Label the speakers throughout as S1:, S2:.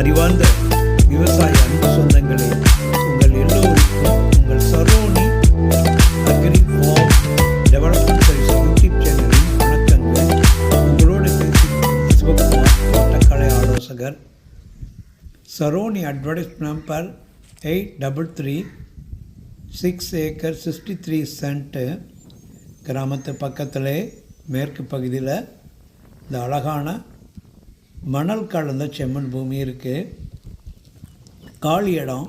S1: அறிவார்ந்த விவசாய அன்பு சொந்தங்களே உங்கள் எல்லோருக்கும் உங்கள் Saroni agri farm development service YouTube சேனலின் வணக்கங்கள். உங்களோடு பேசி சிவகுமார் தோட்டக்கலை ஆலோசகர். Saroni advertise number eight double three six acre sixty three cent கிராமத்து பக்கத்தில் மேற்கு பகுதியில் இந்த அழகான மணல் கலந்த செம்மண் பூமி இருக்குது காலி இடம்.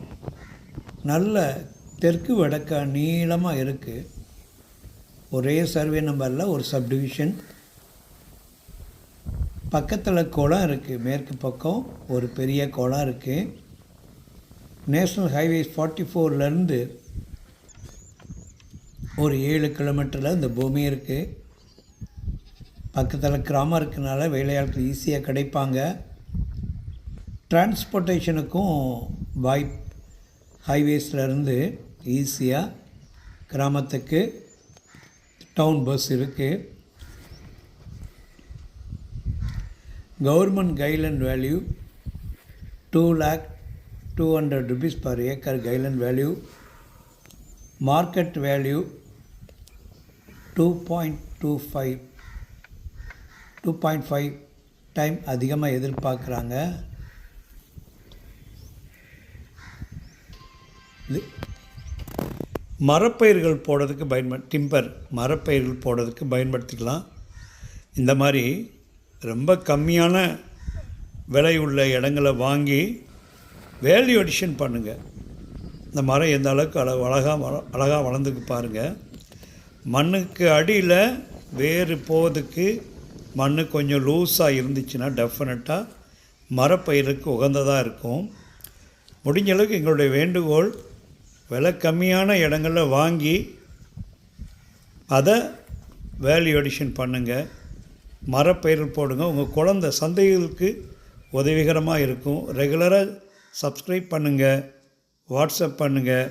S1: நல்ல தெற்கு வடக்க நீளமாக இருக்குது ஒரே சர்வே நம்பரில் ஒரு சப்டிவிஷன் பக்கத்தில் குளம் இருக்குது மேற்கு பக்கம் ஒரு பெரிய குளம் இருக்குது நேஷ்னல் ஹைவேஸ் ஃபார்ட்டி ஃபோர்லேருந்து ஒரு ஏழு கிலோமீட்டரில் இந்த பூமி இருக்குது பக்கத்தில் கிராமம் இருக்கனால வேலையாட்கள் ஈஸியாக கிடைப்பாங்க. டிரான்ஸ்போர்ட்டேஷனுக்கும் வாய்ப் ஹைவேஸ்லேருந்து ஈஸியாக கிராமத்துக்கு டவுன் பஸ் இருக்குது government guideline value two lakh two hundred rupees per acre guideline value market value two point two five two point five time அதிகமாக எதிர்பார்க்குறாங்க. இது மரப்பயிர்கள் போடுறதுக்கு பயன்படு டிம்பர் மரப்பயிர்கள் போடுறதுக்கு பயன்படுத்திக்கலாம். இந்த மாதிரி ரொம்ப கம்மியான விலை உள்ள இடங்களை வாங்கி வேல்யூ அடிஷன் பண்ணுங்கள் இந்த மரம் எந்த அளவுக்கு அழ அழகாக வள அழகாக வளர்ந்துக்கு பாருங்கள் மண்ணுக்கு அடியில் வேறு போவதுக்கு மண் கொஞ்சம் லூஸாக இருந்துச்சுன்னா டெஃபினட்டாக மரப்பயிருக்கு உகந்ததாக இருக்கும். முடிஞ்ச அளவுக்கு எங்களுடைய வேண்டுகோள் விலை கம்மியான இடங்களில் வாங்கி அதை வேல்யூ அடிஷன் பண்ணுங்கள் மரப்பயிர் போடுங்க. உங்கள் குழந்த சந்தைகளுக்கு உதவிகரமாக இருக்கும். ரெகுலராக சப்ஸ்கிரைப் பண்ணுங்கள் வாட்ஸ்அப் பண்ணுங்கள்